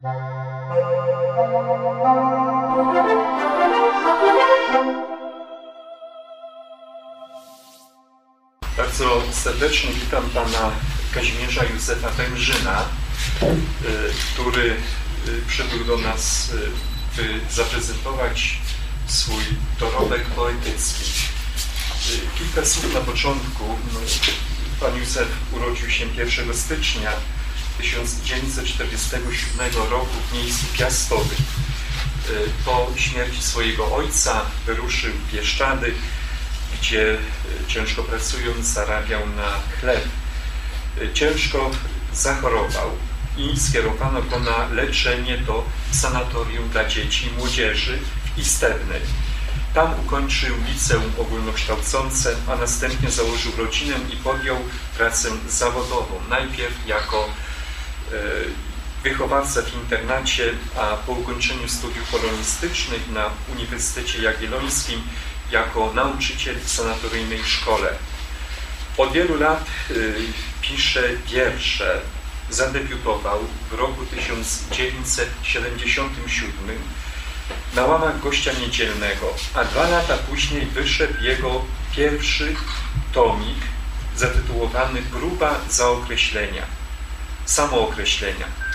Bardzo serdecznie witam pana Kazimierza Józefa Węgrzyna, y, który y, przybył do nas, y, by zaprezentować swój dorobek poetycki. Kilka słów na początku. No, pan Józef urodził się 1 stycznia 1947 roku w miejscu Piastowych. Po śmierci swojego ojca wyruszył w Bieszczady, gdzie ciężko pracując zarabiał na chleb. Ciężko zachorował i skierowano go na leczenie do sanatorium dla dzieci i młodzieży w Istebnej. Tam ukończył liceum ogólnokształcące, a następnie założył rodzinę i podjął pracę zawodową. Najpierw jako e, wychowawca w internacie, a po ukończeniu studiów polonistycznych na Uniwersytecie Jagiellońskim jako nauczyciel w sanatoryjnej szkole. Od wielu lat y, pisze wiersze. Zadebiutował w roku 1977 na łamach Gościa Niedzielnego, a dwa lata później wyszedł jego pierwszy tomik zatytułowany Próba zaokreślenia, samookreślenia.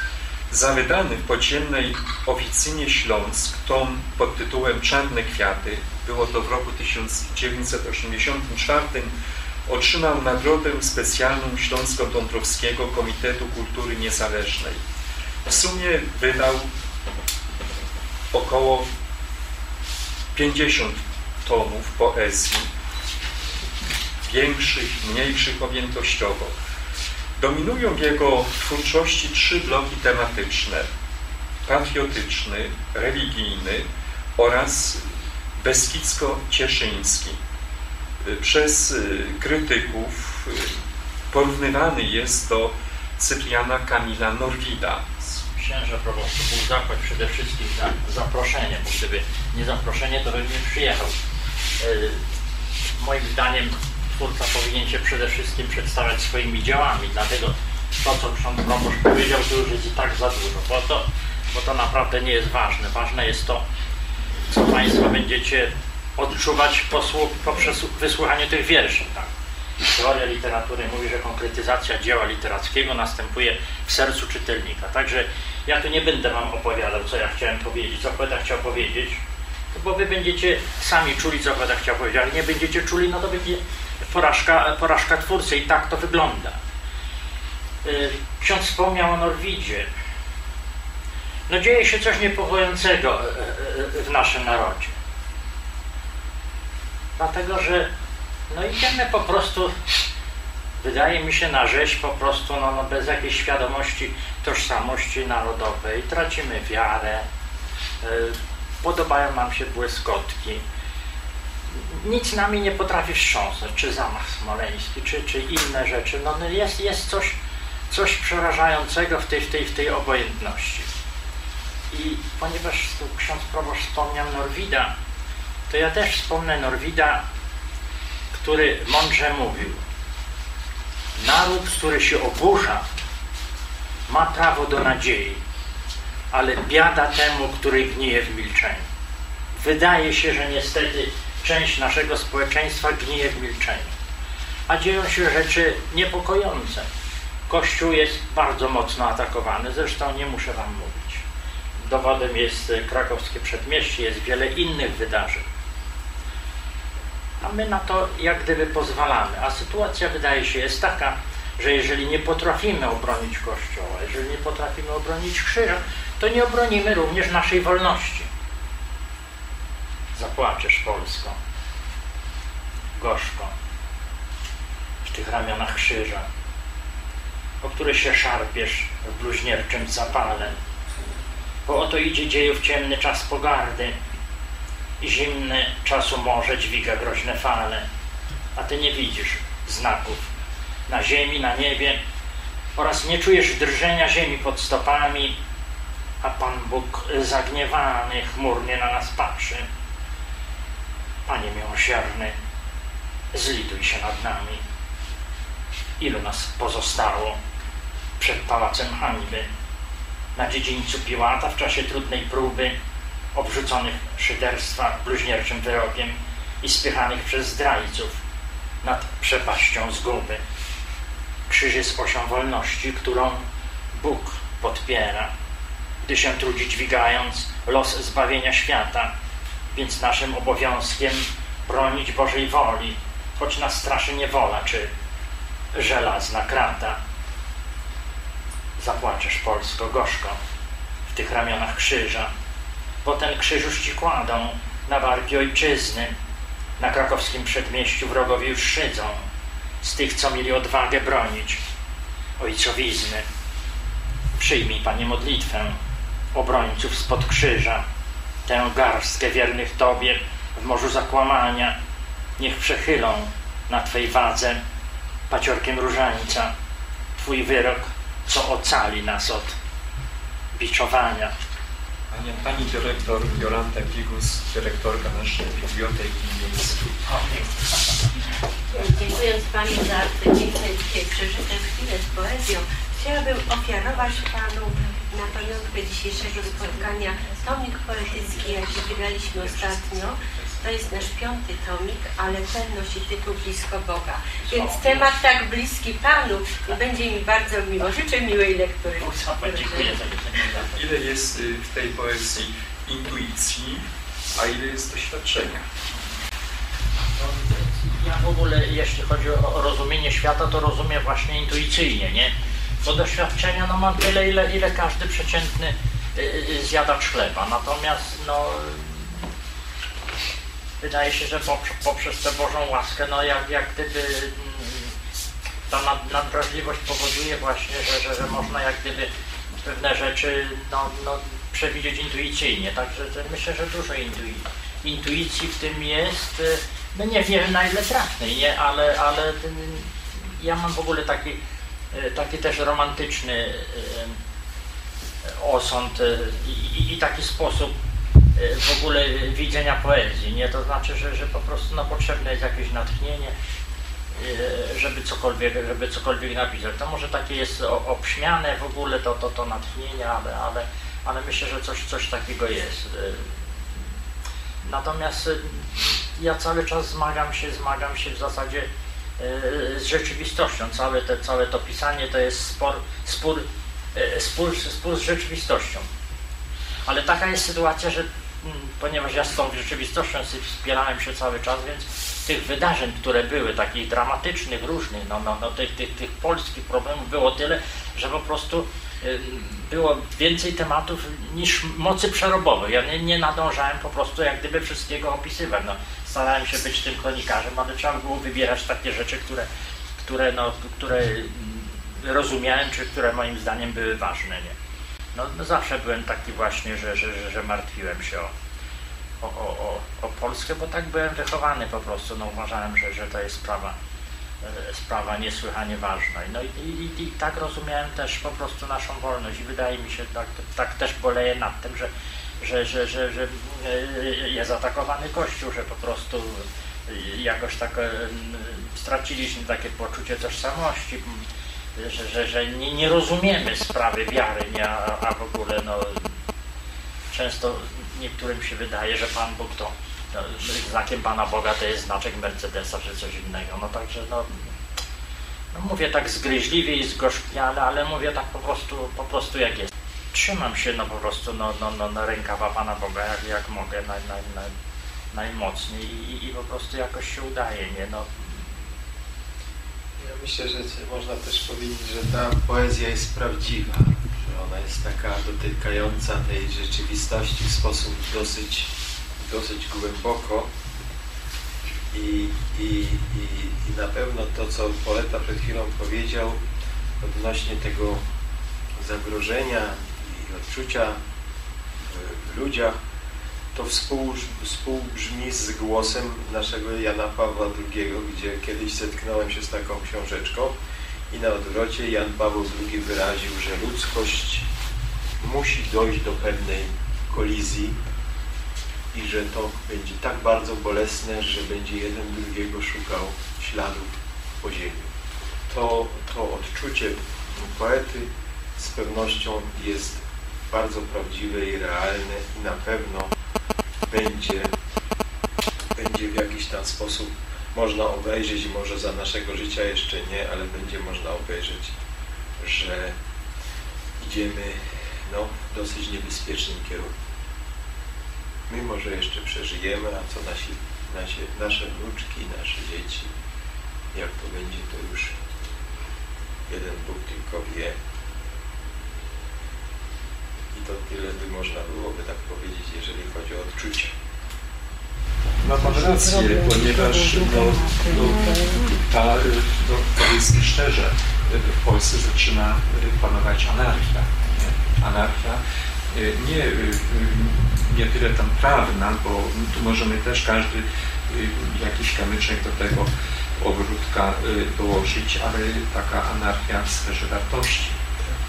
Za wydany w podziemnej oficynie Śląsk tom pod tytułem Czarne Kwiaty, było to w roku 1984, otrzymał nagrodę specjalną Śląsko-Dąbrowskiego Komitetu Kultury Niezależnej. W sumie wydał około 50 tomów poezji, większych, mniejszych objętościowo. Dominują w jego twórczości trzy bloki tematyczne. Patriotyczny, religijny oraz beskidzko-cieszyński. Przez krytyków porównywany jest do Cypriana Kamila Norwida. Księże proboszczu, Bóg zapłać przede wszystkim za zaproszenie, bo gdyby nie zaproszenie, to bym nie przyjechał. Moim zdaniem twórca powinien się przede wszystkim przedstawiać swoimi działami, dlatego to, co ksiądz proboszcz powiedział, to już jest i tak za dużo, bo to, bo to naprawdę nie jest ważne. Ważne jest to, co Państwo będziecie odczuwać poprzez wysłuchanie tych wierszy. Tak? Teoria literatury mówi, że konkretyzacja dzieła literackiego następuje w sercu czytelnika. Także ja tu nie będę Wam opowiadał, co ja chciałem powiedzieć, co poeta chciał powiedzieć, bo Wy będziecie sami czuli, co poeta chciał powiedzieć, ale nie będziecie czuli, no to będzie porażka, porażka twórcy i tak to wygląda. Y, ksiądz wspomniał o Norwidzie. No dzieje się coś niepokojącego e, e, e, w naszym narodzie. Dlatego, że no idziemy po prostu, wydaje mi się, na rzeź po prostu no, no bez jakiejś świadomości tożsamości narodowej. Tracimy wiarę, podobają nam się błyskotki. Nic nami nie potrafi wstrząsnąć, czy zamach smoleński, czy, czy inne rzeczy. No, no jest, jest coś, coś przerażającego w tej, w, tej, w tej obojętności. I ponieważ tu ksiądz proboszcz wspomniał Norwida, to ja też wspomnę Norwida, który mądrze mówił. Naród, który się oburza, ma prawo do nadziei, ale biada temu, który gnije w milczeniu. Wydaje się, że niestety część naszego społeczeństwa gnije w milczeniu. A dzieją się rzeczy niepokojące. Kościół jest bardzo mocno atakowany, zresztą nie muszę Wam mówić. Dowodem jest krakowskie przedmieście, jest wiele innych wydarzeń. A my na to jak gdyby pozwalamy. A sytuacja wydaje się jest taka, że jeżeli nie potrafimy obronić Kościoła, jeżeli nie potrafimy obronić krzyża, to nie obronimy również naszej wolności. Zapłaczesz Polsko, gorzko, w tych ramionach krzyża, o które się szarpiesz w bluźnierczym zapale, bo oto idzie dziejów ciemny czas pogardy i zimny czasu morze dźwiga groźne fale, a ty nie widzisz znaków na ziemi, na niebie oraz nie czujesz drżenia ziemi pod stopami, a Pan Bóg zagniewany chmurnie na nas patrzy. Panie miłosierny, zlituj się nad nami. Ilu nas pozostało przed pałacem hańby? na dziedzińcu Piłata w czasie trudnej próby, obrzuconych szyderstwa bluźnierczym wyrokiem i spychanych przez zdrajców nad przepaścią zguby. Krzyż jest osią wolności, którą Bóg podpiera, gdy się trudzi dźwigając los zbawienia świata, więc naszym obowiązkiem bronić Bożej woli, choć nas straszy niewola czy żelazna krata. Zapłaczesz Polsko gorzko w tych ramionach krzyża, bo ten krzyż już ci kładą na barki ojczyzny. Na krakowskim przedmieściu wrogowie już szydzą z tych, co mieli odwagę bronić ojcowizny. Przyjmij, Panie, modlitwę obrońców spod krzyża, tę garstkę wiernych Tobie w morzu zakłamania. Niech przechylą na Twej wadze paciorkiem różańca Twój wyrok, co ocali nas od biczowania. Pani, pani dyrektor Jolanta Gigus, dyrektorka naszej biblioteki miejskiej. Dziękując Pani za te piękne dzisiaj przeżyte chwile z poezją, chciałabym ofiarować Panu na pamiątkę dzisiejszego spotkania tomik poetycki, jaki wydaliśmy ostatnio. To jest nasz piąty tomik, ale ten nosi tytuł Blisko Boga. Więc temat tak bliski Panu i będzie mi bardzo miło. Życzę miłej lektury. Dziękuję za to. Ile jest y, w tej poezji intuicji, a ile jest doświadczenia? Ja w ogóle, jeśli chodzi o rozumienie świata, to rozumiem właśnie intuicyjnie, nie? Bo doświadczenia no, mam tyle, ile, ile każdy przeciętny y, y, zjadacz chleba. Natomiast no, wydaje się, że poprzez, tę Bożą łaskę, no jak, jak gdyby mm, ta nad, nadwrażliwość powoduje właśnie, że, że, że można jak gdyby pewne rzeczy no, no, przewidzieć intuicyjnie. Także myślę, że dużo intui intuicji w tym jest. y, No nie wiem na ile trafnej, nie? Ale, ale y, ja mam w ogóle taki, y, taki też romantyczny y, osąd y, i, i taki sposób w ogóle widzenia poezji, nie? To znaczy, że, że po prostu no, potrzebne jest jakieś natchnienie, żeby cokolwiek, żeby cokolwiek napisać. To może takie jest obśmiane w ogóle to, to, to natchnienie, ale, ale, ale myślę, że coś, coś takiego jest. Natomiast ja cały czas zmagam się, zmagam się w zasadzie z rzeczywistością. Całe, te, całe to pisanie to jest spor, spór, y, spór, spór z rzeczywistością. Ale taka jest sytuacja, że mm, ponieważ ja z tą rzeczywistością wspierałem się cały czas, więc tych wydarzeń, które były, takich dramatycznych, różnych, no, no, no, tych, tych, tych polskich problemów było tyle, że po prostu było więcej tematów niż mocy przerobowej. Ja nie, nie nadążałem po prostu jak gdyby wszystkiego opisywać. No, starałem się być tym kronikarzem, ale trzeba było wybierać takie rzeczy, które, które, no, które mm, rozumiałem, czy które moim zdaniem były ważne. Nie? No, no zawsze byłem taki właśnie, że, że, że, martwiłem się o, o, o, o, o Polskę, bo tak byłem wychowany po prostu. No, uważałem, że, że to jest sprawa, e, sprawa niesłychanie ważna. No i, i, i tak rozumiałem też po prostu naszą wolność i wydaje mi się, tak, tak też boleję nad tym, że, że, że, że, że e, jest atakowany Kościół, że po prostu jakoś tak e, straciliśmy takie poczucie tożsamości, że, że, że nie, nie rozumiemy sprawy wiary, nie, a, a w ogóle no, często niektórym się wydaje, że Pan Bóg to no, znakiem Pana Boga to jest znaczek Mercedesa czy coś innego. No także no, no mówię tak zgryźliwie i zgorzkniale, ale mówię tak po prostu, po prostu jak jest. Trzymam się no po prostu no, no, no, na rękawa Pana Boga jak, jak mogę naj, naj, naj, najmocniej i, i po prostu jakoś się udaje, nie no. Ja myślę, że można też powiedzieć, że ta poezja jest prawdziwa, że ona jest taka dotykająca tej rzeczywistości w sposób dosyć, dosyć głęboko i, i, i, i na pewno to, co poeta przed chwilą powiedział odnośnie tego zagrożenia odczucia w- w ludziach, to współ, współbrzmi z głosem naszego Jana Pawła II, gdzie kiedyś zetknąłem się z taką książeczką i na odwrocie Jan Paweł II wyraził, że ludzkość musi dojść do pewnej kolizji i że to będzie tak bardzo bolesne, że będzie jeden drugiego szukał śladów po ziemi. To, to odczucie poety z pewnością jest bardzo prawdziwe i realne i na pewno będzie, będzie w jakiś tam sposób można obejrzeć, może za naszego życia jeszcze nie, ale będzie można obejrzeć, że idziemy no, w dosyć niebezpiecznym kierunku. Mimo, że jeszcze przeżyjemy, a co nasi, nasi, nasze wnuczki, nasze dzieci, jak to będzie, to już jeden Bóg tylko wie. To tyle by można byłoby tak powiedzieć, jeżeli chodzi o odczucia. Ma Pan rację, ponieważ no, no, ta, no, powiedzmy szczerze, w Polsce zaczyna panować anarchia. Nie? Anarchia y, nie, y, nie tyle tam prawna, bo tu możemy też każdy y, jakiś kamyczek do tego ogródka dołożyć, ale taka anarchia w sferze wartości.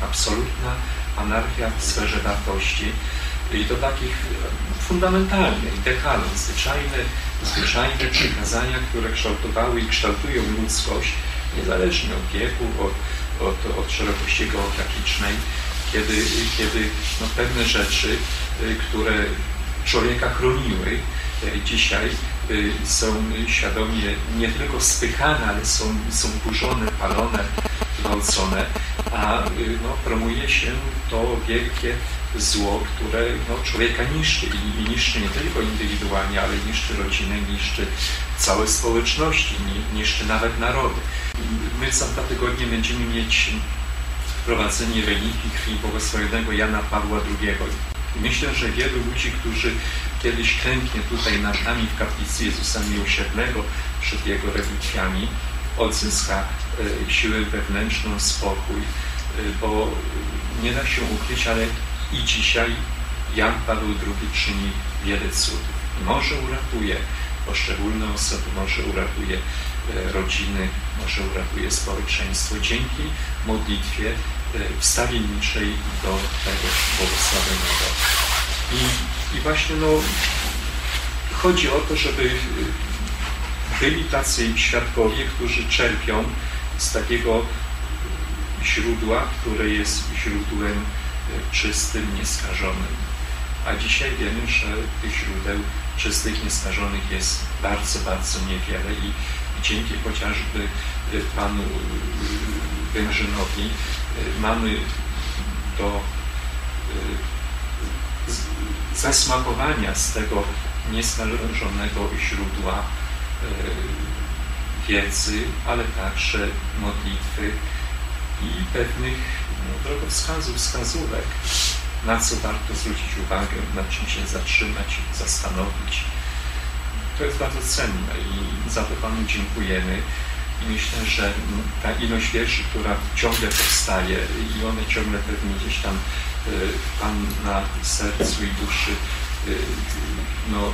Absolutna anarchia w sferze wartości i to takich fundamentalnych, dekalon, zwyczajne, zwyczajne przykazania, które kształtowały i kształtują ludzkość, niezależnie od wieku, od, od, od szerokości geograficznej, kiedy, kiedy no, pewne rzeczy, y, które człowieka chroniły, y, dzisiaj y, są świadomie nie tylko spychane, ale są, są burzone, palone, gwałcone, a no, promuje się to wielkie zło, które no, człowieka niszczy i niszczy nie tylko indywidualnie, ale niszczy rodzinę, niszczy całe społeczności, niszczy nawet narody. My za dwa tygodnie będziemy mieć wprowadzenie religii krwi błogosławionego Jana Pawła II. Myślę, że wielu ludzi, którzy kiedyś klęknie tutaj nad nami w kaplicy Jezusa Miłosiernego przed Jego relikwiami, odzyska e, siłę wewnętrzną, spokój, e, bo nie da się ukryć, ale i dzisiaj Jan Paweł II czyni wiele cudów. Może uratuje poszczególne osoby, może uratuje e, rodziny, może uratuje społeczeństwo dzięki modlitwie wstawienniczej do tego błogosławionego. I, I właśnie no, chodzi o to, żeby byli tacy świadkowie, którzy czerpią z takiego źródła, które jest źródłem czystym, nieskażonym. A dzisiaj wiemy, że tych źródeł czystych, nieskażonych jest bardzo, bardzo niewiele i dzięki chociażby panu Węgrzynowi mamy do zasmakowania z tego nieskażonego źródła wiedzy, ale także modlitwy i pewnych no, drogowskazów, wskazówek, na co warto zwrócić uwagę, nad czym się zatrzymać, zastanowić. To jest bardzo cenne i za to Panu dziękujemy. I myślę, że ta ilość wierszy, która ciągle powstaje i one ciągle pewnie gdzieś tam y, Pan na sercu i duszy y, no,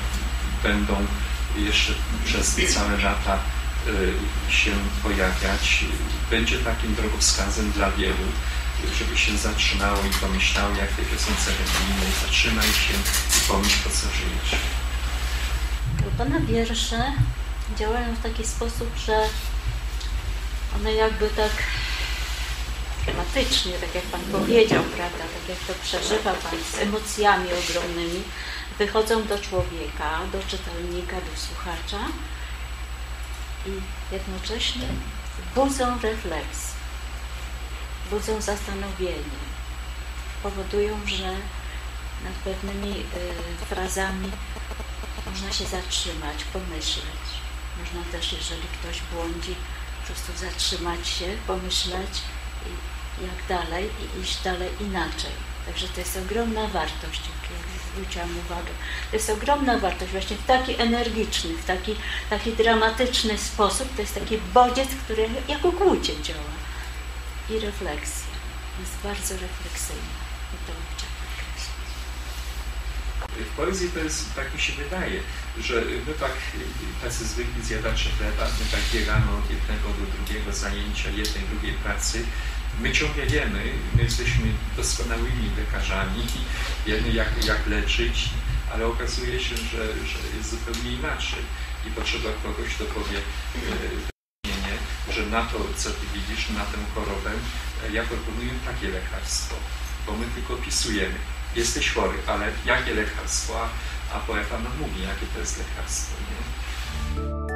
będą jeszcze przez całe lata y, się pojawiać, będzie takim drogowskazem dla wielu, żeby się zatrzymało i pomyślało, jak tej piosence religijnej zatrzymaj się i pomyśl, po co żyjesz. Pana wiersze działają w taki sposób, że one jakby tak tematycznie, tak jak Pan powiedział, prawda, tak jak to przeżywa Pan z emocjami ogromnymi, wychodzą do człowieka, do czytelnika, do słuchacza i jednocześnie budzą refleksję budzą zastanowienie, powodują, że nad pewnymi y, frazami można się zatrzymać, pomyśleć. Można też, jeżeli ktoś błądzi, po prostu zatrzymać się, pomyśleć jak dalej i iść dalej inaczej. Także to jest ogromna wartość, jak zwróciłam uwagę. To jest ogromna wartość właśnie w taki energiczny, w taki, taki dramatyczny sposób. To jest taki bodziec, który jak ukłucie działa i refleksja. Jest bardzo refleksyjna i to. W poezji to jest, tak mi się wydaje, że my tak, tacy zwykli zjadacze chleba, my tak biegamy od jednego do drugiego zajęcia, jednej, drugiej pracy, my ciągle wiemy, my jesteśmy doskonałymi lekarzami, wiemy jak, jak leczyć, ale okazuje się, że, że jest zupełnie inaczej i potrzeba kogoś, kto powie, e, że na to, co Ty widzisz, na tę chorobę, ja proponuję takie lekarstwo, bo my tylko opisujemy. jesteś chory, ale jakie lekarstwo? A, a poeta nam mówi, jakie to jest lekarstwo. Nie?